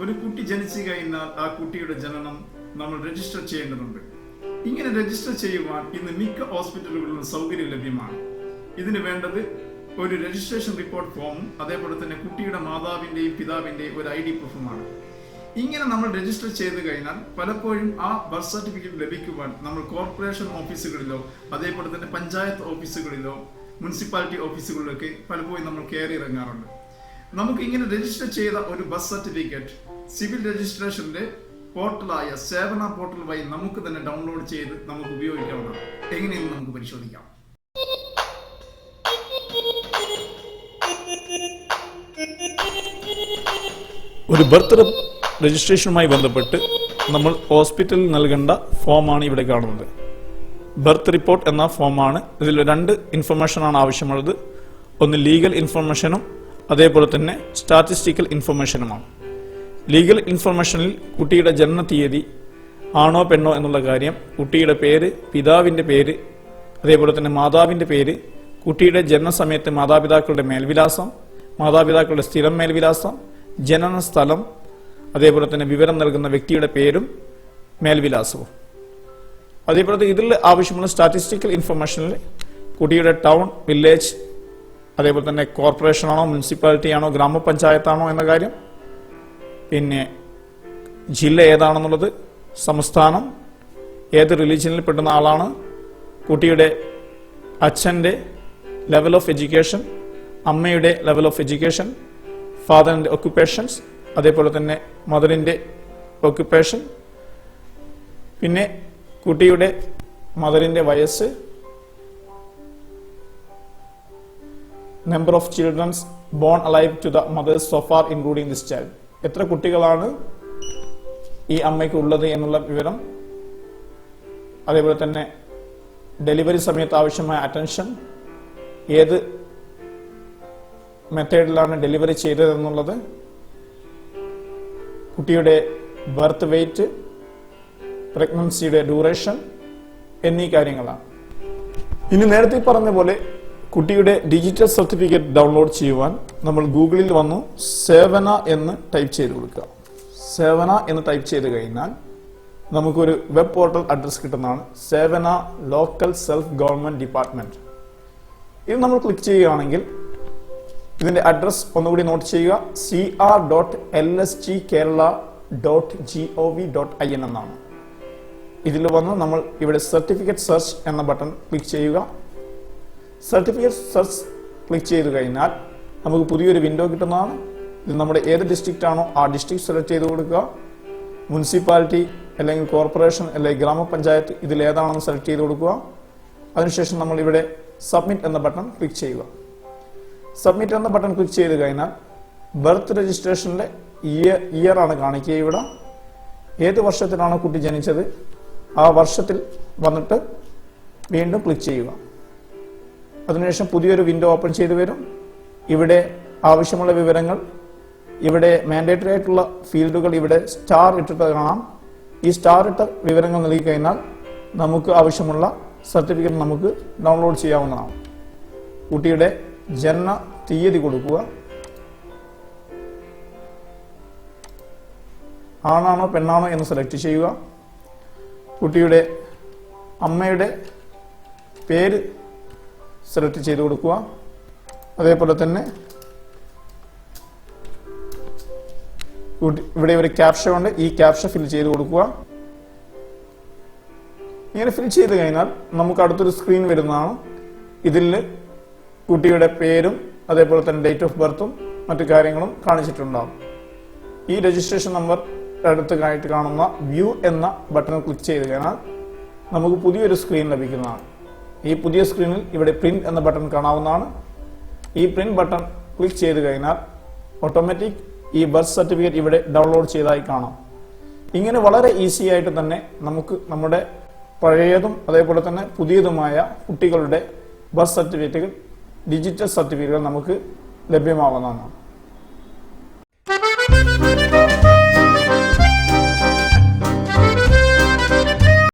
ഒരു കുട്ടി ജനിച്ചു കഴിഞ്ഞാൽ ആ കുട്ടിയുടെ ജനനം നമ്മൾ രജിസ്റ്റർ ചെയ്യേണ്ടതുണ്ട്. ഇങ്ങനെ രജിസ്റ്റർ ചെയ്യുവാൻ ഇന്ന് മിക്ക ഹോസ്പിറ്റലുകളിലും സൗകര്യം ലഭ്യമാണ്. ഇതിന് വേണ്ടത് ഒരു രജിസ്ട്രേഷൻ റിപ്പോർട്ട് ഫോമും അതേപോലെ തന്നെ കുട്ടിയുടെ മാതാവിന്റെയും പിതാവിന്റെയും ഒരു ഐ ഡി പ്രൂഫുമാണ് ഇങ്ങനെ നമ്മൾ രജിസ്റ്റർ ചെയ്ത് കഴിഞ്ഞാൽ പലപ്പോഴും ആ ബർത്ത് സർട്ടിഫിക്കറ്റ് ലഭിക്കുവാൻ നമ്മൾ കോർപ്പറേഷൻ ഓഫീസുകളിലോ അതേപോലെ തന്നെ പഞ്ചായത്ത് ഓഫീസുകളിലോ മുനിസിപ്പാലിറ്റി ഓഫീസുകളിലൊക്കെ പലപ്പോഴും നമ്മൾ കയറി ഇറങ്ങാറുണ്ട്. നമുക്ക് ഇങ്ങനെ രജിസ്റ്റർ ചെയ്ത ഒരു ബസ് സർട്ടിഫിക്കറ്റ് സിവിൽ രജിസ്ട്രേഷന്റെ പോർട്ടലായ സേവന പോർട്ടൽ വഴി നമുക്ക് തന്നെ ഡൗൺലോഡ് ചെയ്ത് നമുക്ക് ഉപയോഗിക്കാവുന്നതാണ്. എങ്ങനെയെന്ന് നമുക്ക് പരിശോധിക്കാം. ഒരു ബർത്ത് രജിസ്ട്രേഷനുമായി ബന്ധപ്പെട്ട് നമ്മൾ ഹോസ്പിറ്റലിൽ നൽകേണ്ട ഫോമാണ് ഇവിടെ കാണുന്നത്. ബർത്ത് റിപ്പോർട്ട് എന്ന ഫോമാണ് ഇതിൽ രണ്ട് ഇൻഫർമേഷനാണ് ആവശ്യമുള്ളത്. ഒന്ന് ലീഗൽ ഇൻഫർമേഷനും അതേപോലെ തന്നെ സ്റ്റാറ്റിസ്റ്റിക്കൽ ഇൻഫർമേഷനുമാണ് ലീഗൽ ഇൻഫർമേഷനിൽ കുട്ടിയുടെ ജനന തീയതി ആണോ പെണ്ണോ എന്നുള്ള കാര്യം കുട്ടിയുടെ പേര് പിതാവിന്റെ പേര് അതേപോലെ തന്നെ മാതാവിന്റെ പേര് കുട്ടിയുടെ ജനനസമയത്ത് മാതാപിതാക്കളുടെ മേൽവിലാസം മാതാപിതാക്കളുടെ സ്ഥിരം മേൽവിലാസം ജനന സ്ഥലം അതേപോലെ തന്നെ വിവരം നൽകുന്ന വ്യക്തിയുടെ പേരും മേൽവിലാസവും. അതേപോലെ ഇതിൽ ആവശ്യമുള്ള സ്റ്റാറ്റിസ്റ്റിക്കൽ ഇൻഫർമേഷനിൽ കുട്ടിയുടെ ടൗൺ വില്ലേജ് അതേപോലെ തന്നെ കോർപ്പറേഷനാണോ മുനിസിപ്പാലിറ്റി ആണോ ഗ്രാമപഞ്ചായത്താണോ എന്ന കാര്യം. പിന്നെ ജില്ല ഏതാണെന്നുള്ളത് സംസ്ഥാനം ഏത് റിലീജിയനിൽ പെടുന്ന ആളാണ് കുട്ടിയുടെ അച്ഛന്റെ ലെവൽ ഓഫ് എഡ്യൂക്കേഷൻ അമ്മയുടെ ലെവൽ ഓഫ് എഡ്യൂക്കേഷൻ ഫാദറിന്റെ ഒക്യുപ്പേഷൻസ് അതേപോലെ തന്നെ മദറിന്റെ ഒക്യുപ്പേഷൻ പിന്നെ കുട്ടിയുടെ മദറിന്റെ വയസ്സ് number of childrens born alive to the mothers so far including this child എത്ര കുട്ടികളാണ് ഈ അമ്മയ്ക്ക് ഉള്ളത് എന്നുള്ള വിവരം? അതേപോലെ തന്നെ ഡെലിവറി സമയത്ത് ആവശ്യമായ അറ്റൻഷൻ ഏത് മെത്തേഡിലാണ് ഡെലിവറി ചെയ്തതെന്നുള്ളത് കുട്ടിയുടെ ബർത്ത് വെയ്റ്റ് പ്രഗ്നൻസിയുടെ ഡ്യൂറേഷൻ എന്നീ കാര്യങ്ങളാണ്. ഇനി നേരത്തെ പറഞ്ഞ പോലെ കുട്ടിയുടെ ഡിജിറ്റൽ സർട്ടിഫിക്കറ്റ് ഡൗൺലോഡ് ചെയ്യുവാൻ നമ്മൾ ഗൂഗിളിൽ വന്നു സേവന എന്ന് ടൈപ്പ് ചെയ്ത് കൊടുക്കുക. സേവന എന്ന് ടൈപ്പ് ചെയ്ത് കഴിഞ്ഞാൽ നമുക്കൊരു വെബ് പോർട്ടൽ അഡ്രസ് കിട്ടുന്നതാണ് സേവന ലോക്കൽ സെൽഫ് ഗവൺമെന്റ് ഡിപ്പാർട്ട്മെന്റ്. ഇത് നമ്മൾ ക്ലിക്ക് ചെയ്യുകയാണെങ്കിൽ ഇതിന്റെ അഡ്രസ് ഒന്നുകൂടി നോട്ട് ചെയ്യുക. C R dot L S G Kerala dot G O V dot I N എന്നാണ്. ഇതിൽ വന്ന് നമ്മൾ ഇവിടെ സർട്ടിഫിക്കറ്റ് സെർച്ച് എന്ന ബട്ടൺ ക്ലിക്ക് ചെയ്യുക. സർട്ടിഫിക്കറ്റ് സെർച്ച് ക്ലിക്ക് ചെയ്ത് കഴിഞ്ഞാൽ നമുക്ക് പുതിയൊരു വിൻഡോ കിട്ടുന്നതാണ്. ഇത് നമ്മുടെ ഏത് ഡിസ്ട്രിക്റ്റ് ആണോ ആ ഡിസ്ട്രിക്ട് സെലക്ട് ചെയ്ത് കൊടുക്കുക. മുനിസിപ്പാലിറ്റി അല്ലെങ്കിൽ കോർപ്പറേഷൻ അല്ലെങ്കിൽ ഗ്രാമപഞ്ചായത്ത് ഇതിൽ ഏതാണെന്ന് സെലക്ട് ചെയ്ത് കൊടുക്കുക. അതിനുശേഷം നമ്മൾ ഇവിടെ സബ്മിറ്റ് എന്ന ബട്ടൺ ക്ലിക്ക് ചെയ്യുക. സബ്മിറ്റ് എന്ന ബട്ടൺ ക്ലിക്ക് ചെയ്ത് കഴിഞ്ഞാൽ ബർത്ത് രജിസ്ട്രേഷനിലെ ഇയർ ഇയർ ആണ് കാണിക്കുക ഇവിടെ. ഏത് വർഷത്തിലാണോ കുട്ടി ജനിച്ചത്? ആ വർഷത്തിൽ വന്നിട്ട് വീണ്ടും ക്ലിക്ക് ചെയ്യുക. അതിനുശേഷം പുതിയൊരു വിൻഡോ ഓപ്പൺ ചെയ്തു വരും. ഇവിടെ ആവശ്യമുള്ള വിവരങ്ങൾ ഇവിടെ മാൻഡേറ്ററി ആയിട്ടുള്ള ഫീൽഡുകൾ ഇവിടെ സ്റ്റാർ ഇട്ടിട്ട് കാണാം. ഈ സ്റ്റാർ ഇട്ട വിവരങ്ങൾ നൽകി കഴിഞ്ഞാൽ നമുക്ക് ആവശ്യമുള്ള സർട്ടിഫിക്കറ്റ് നമുക്ക് ഡൗൺലോഡ് ചെയ്യാവുന്നതാണ്. കുട്ടിയുടെ ജനന തീയതി കൊടുക്കുക. ആണാണോ പെണ്ണാണോ എന്ന് സെലക്ട് ചെയ്യുക. കുട്ടിയുടെ അമ്മയുടെ പേര് സെലക്ട് ചെയ്ത് കൊടുക്കുക. അതേപോലെ തന്നെ ഇവിടെ ഒരു ക്യാപ്ഷ ഉണ്ട്. ഈ ക്യാപ്ഷ ഫിൽ ചെയ്ത് കൊടുക്കുക. ഇങ്ങനെ ഫിൽ ചെയ്ത് കഴിഞ്ഞാൽ നമുക്ക് അടുത്തൊരു സ്ക്രീൻ വരുന്നതാണ്. ഇതിൽ കുട്ടിയുടെ പേരും അതേപോലെ തന്നെ ഡേറ്റ് ഓഫ് ബർത്തും മറ്റു കാര്യങ്ങളും കാണിച്ചിട്ടുണ്ടാകും ഈ രജിസ്ട്രേഷൻ നമ്പർ അടുത്തായിട്ട് കാണുന്ന വ്യൂ എന്ന ബട്ടൺ ക്ലിക്ക് ചെയ്ത് കഴിഞ്ഞാൽ നമുക്ക് പുതിയൊരു സ്ക്രീൻ ലഭിക്കുന്നതാണ്. ഈ പുതിയ സ്ക്രീനിൽ ഇവിടെ പ്രിന്റ് എന്ന ബട്ടൺ കാണാവുന്നതാണ്. ഈ പ്രിന്റ് ബട്ടൺ ക്ലിക്ക് ചെയ്ത് കഴിഞ്ഞാൽ ഓട്ടോമാറ്റിക് ഈ ബർത്ത് സർട്ടിഫിക്കറ്റ് ഇവിടെ ഡൗൺലോഡ് ചെയ്തായി കാണാം. ഇങ്ങനെ വളരെ ഈസി ആയിട്ട് തന്നെ നമുക്ക് നമ്മുടെ പഴയതും അതേപോലെ തന്നെ പുതിയതുമായ കുട്ടികളുടെ ബർത്ത് സർട്ടിഫിക്കറ്റുകൾ ഡിജിറ്റൽ സർട്ടിഫിക്കറ്റുകൾ നമുക്ക് ലഭ്യമാകുന്നതാണ്.